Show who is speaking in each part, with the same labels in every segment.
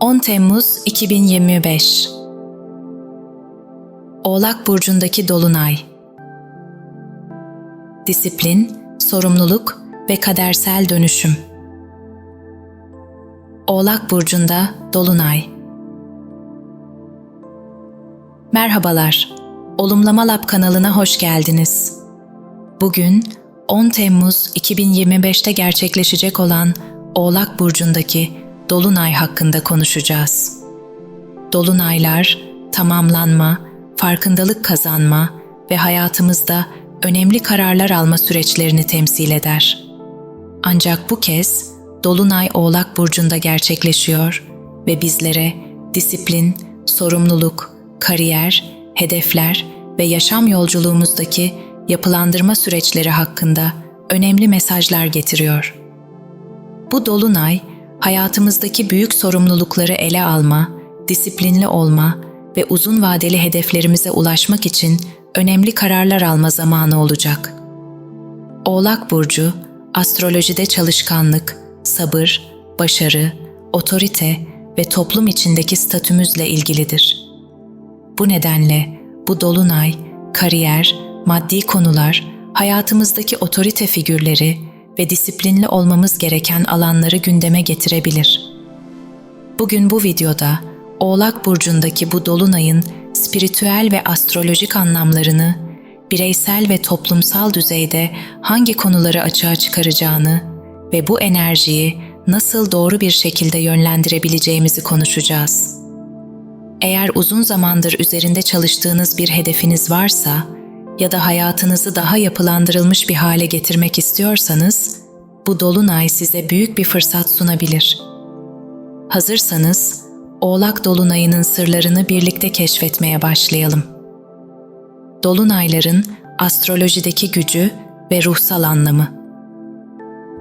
Speaker 1: ...10 Temmuz 2025 Oğlak Burcu'ndaki Dolunay. Disiplin, sorumluluk ve kadersel dönüşüm. Oğlak Burcu'nda Dolunay. Merhabalar, Olumlama Lab kanalına hoş geldiniz. Bugün 10 Temmuz 2025'te gerçekleşecek olan Oğlak Burcu'ndaki Dolunay hakkında konuşacağız. Dolunaylar, tamamlanma, farkındalık kazanma ve hayatımızda önemli kararlar alma süreçlerini temsil eder. Ancak bu kez Dolunay Oğlak Burcu'nda gerçekleşiyor ve bizlere disiplin, sorumluluk, kariyer, hedefler ve yaşam yolculuğumuzdaki yapılandırma süreçleri hakkında önemli mesajlar getiriyor. Bu dolunay hayatımızdaki büyük sorumlulukları ele alma, disiplinli olma ve uzun vadeli hedeflerimize ulaşmak için önemli kararlar alma zamanı olacak. Oğlak burcu astrolojide çalışkanlık, sabır, başarı, otorite ve toplum içindeki statümüzle ilgilidir. Bu nedenle bu dolunay, kariyer, maddi konular, hayatımızdaki otorite figürleri ve disiplinli olmamız gereken alanları gündeme getirebilir. Bugün bu videoda Oğlak burcundaki bu dolunayın spiritüel ve astrolojik anlamlarını, bireysel ve toplumsal düzeyde hangi konuları açığa çıkaracağını ve bu enerjiyi nasıl doğru bir şekilde yönlendirebileceğimizi konuşacağız. Eğer uzun zamandır üzerinde çalıştığınız bir hedefiniz varsa ya da hayatınızı daha yapılandırılmış bir hale getirmek istiyorsanız, bu dolunay size büyük bir fırsat sunabilir. Hazırsanız, Oğlak dolunayının sırlarını birlikte keşfetmeye başlayalım. Dolunayların astrolojideki gücü ve ruhsal anlamı.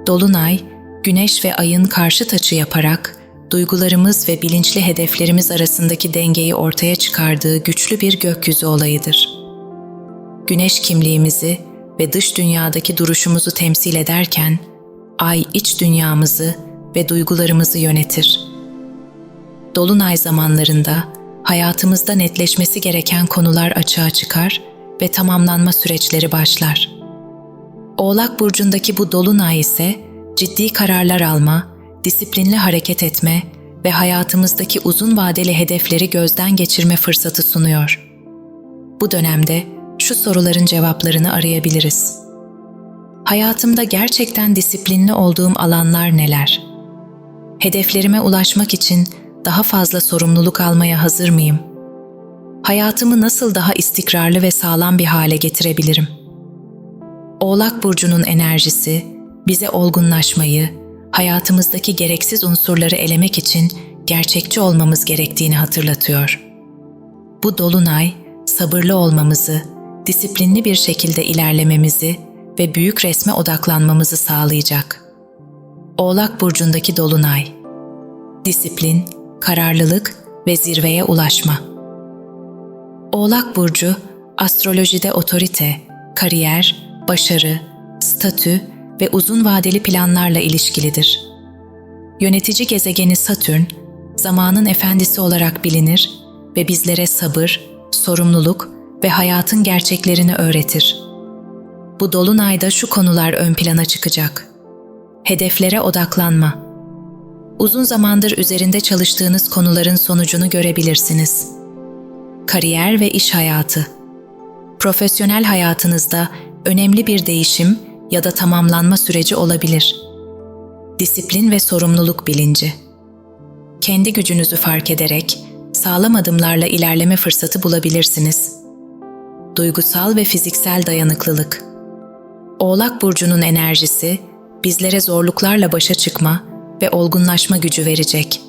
Speaker 1: Dolunay, Güneş ve Ay'ın karşıt açı yaparak duygularımız ve bilinçli hedeflerimiz arasındaki dengeyi ortaya çıkardığı güçlü bir gökyüzü olayıdır. Güneş kimliğimizi ve dış dünyadaki duruşumuzu temsil ederken, Ay iç dünyamızı ve duygularımızı yönetir. Dolunay zamanlarında hayatımızda netleşmesi gereken konular açığa çıkar ve tamamlanma süreçleri başlar. Oğlak burcundaki bu dolunay ise ciddi kararlar alma, disiplinli hareket etme ve hayatımızdaki uzun vadeli hedefleri gözden geçirme fırsatı sunuyor. Bu dönemde şu soruların cevaplarını arayabiliriz. Hayatımda gerçekten disiplinli olduğum alanlar neler? Hedeflerime ulaşmak için daha fazla sorumluluk almaya hazır mıyım? Hayatımı nasıl daha istikrarlı ve sağlam bir hale getirebilirim? Oğlak burcunun enerjisi bize olgunlaşmayı, hayatımızdaki gereksiz unsurları elemek için gerçekçi olmamız gerektiğini hatırlatıyor. Bu dolunay sabırlı olmamızı, disiplinli bir şekilde ilerlememizi ve büyük resme odaklanmamızı sağlayacak. Oğlak burcundaki dolunay disiplin, kararlılık ve zirveye ulaşma. Oğlak burcu astrolojide otorite, kariyer, başarı, statü ve uzun vadeli planlarla ilişkilidir. Yönetici gezegeni Satürn, zamanın efendisi olarak bilinir ve bizlere sabır, sorumluluk ve hayatın gerçeklerini öğretir. Bu dolunayda şu konular ön plana çıkacak. Hedeflere odaklanma. Uzun zamandır üzerinde çalıştığınız konuların sonucunu görebilirsiniz. Kariyer ve iş hayatı. Profesyonel hayatınızda önemli bir değişim ya da tamamlanma süreci olabilir. Disiplin ve sorumluluk bilinci. Kendi gücünüzü fark ederek sağlam adımlarla ilerleme fırsatı bulabilirsiniz. Duygusal ve fiziksel dayanıklılık. Oğlak burcunun enerjisi bizlere zorluklarla başa çıkma ve olgunlaşma gücü verecek.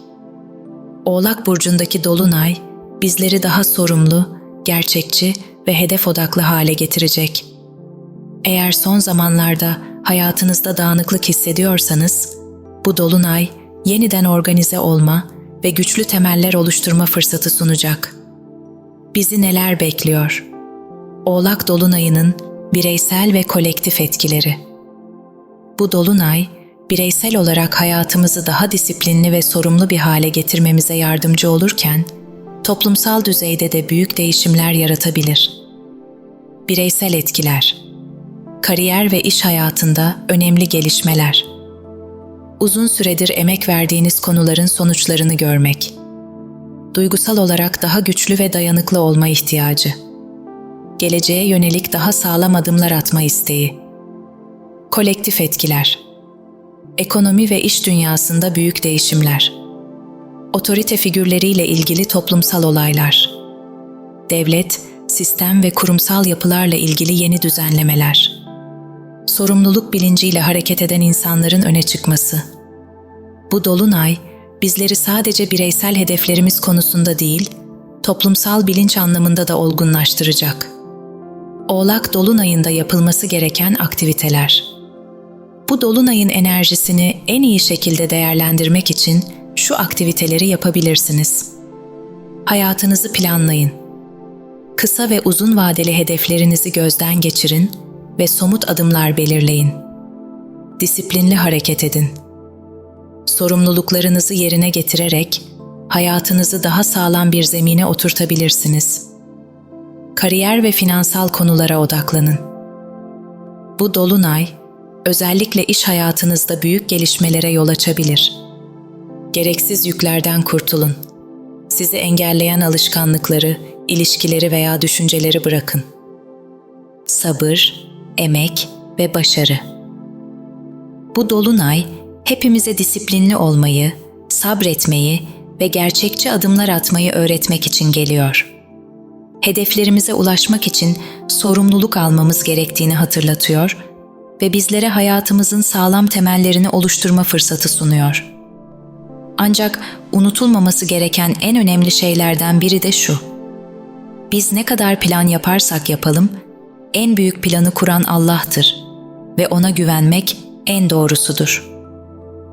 Speaker 1: Oğlak burcundaki dolunay bizleri daha sorumlu, gerçekçi ve hedef odaklı hale getirecek. Eğer son zamanlarda hayatınızda dağınıklık hissediyorsanız, bu dolunay yeniden organize olma ve güçlü temeller oluşturma fırsatı sunacak. Bizi neler bekliyor? Oğlak dolunayının bireysel ve kolektif etkileri. Bu dolunay bireysel olarak hayatımızı daha disiplinli ve sorumlu bir hale getirmemize yardımcı olurken, toplumsal düzeyde de büyük değişimler yaratabilir. Bireysel etkiler Kariyer ve iş hayatında önemli gelişmeler Uzun süredir emek verdiğiniz konuların sonuçlarını görmek Duygusal olarak daha güçlü ve dayanıklı olma ihtiyacı Geleceğe yönelik daha sağlam adımlar atma isteği Kolektif etkiler Ekonomi ve iş dünyasında büyük değişimler. Otorite figürleriyle ilgili toplumsal olaylar. Devlet, sistem ve kurumsal yapılarla ilgili yeni düzenlemeler. Sorumluluk bilinciyle hareket eden insanların öne çıkması. Bu dolunay bizleri sadece bireysel hedeflerimiz konusunda değil, toplumsal bilinç anlamında da olgunlaştıracak. Oğlak dolunayında yapılması gereken aktiviteler bu dolunayın enerjisini en iyi şekilde değerlendirmek için şu aktiviteleri yapabilirsiniz. Hayatınızı planlayın. Kısa ve uzun vadeli hedeflerinizi gözden geçirin ve somut adımlar belirleyin. Disiplinli hareket edin. Sorumluluklarınızı yerine getirerek hayatınızı daha sağlam bir zemine oturtabilirsiniz. Kariyer ve finansal konulara odaklanın. Bu dolunay özellikle iş hayatınızda büyük gelişmelere yol açabilir. Gereksiz yüklerden kurtulun. Sizi engelleyen alışkanlıkları, ilişkileri veya düşünceleri bırakın. Sabır, emek ve başarı. Bu dolunay hepimize disiplinli olmayı, sabretmeyi ve gerçekçi adımlar atmayı öğretmek için geliyor. Hedeflerimize ulaşmak için sorumluluk almamız gerektiğini hatırlatıyor ve bizlere hayatımızın sağlam temellerini oluşturma fırsatı sunuyor. Ancak unutulmaması gereken en önemli şeylerden biri de şu. Biz ne kadar plan yaparsak yapalım, en büyük planı kuran Allah'tır ve ona güvenmek en doğrusudur.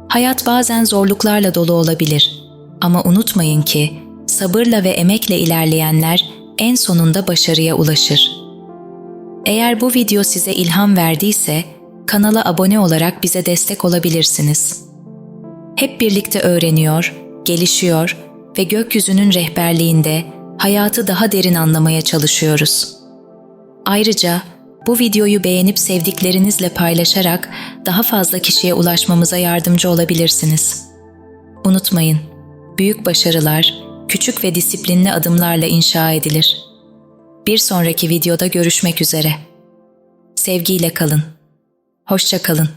Speaker 1: Hayat bazen zorluklarla dolu olabilir ama unutmayın ki sabırla ve emekle ilerleyenler en sonunda başarıya ulaşır. Eğer bu video size ilham verdiyse, kanala abone olarak bize destek olabilirsiniz. Hep birlikte öğreniyor, gelişiyor ve gökyüzünün rehberliğinde hayatı daha derin anlamaya çalışıyoruz. Ayrıca bu videoyu beğenip sevdiklerinizle paylaşarak daha fazla kişiye ulaşmamıza yardımcı olabilirsiniz. Unutmayın, büyük başarılar küçük ve disiplinli adımlarla inşa edilir. Bir sonraki videoda görüşmek üzere. Sevgiyle kalın. Hoşça kalın.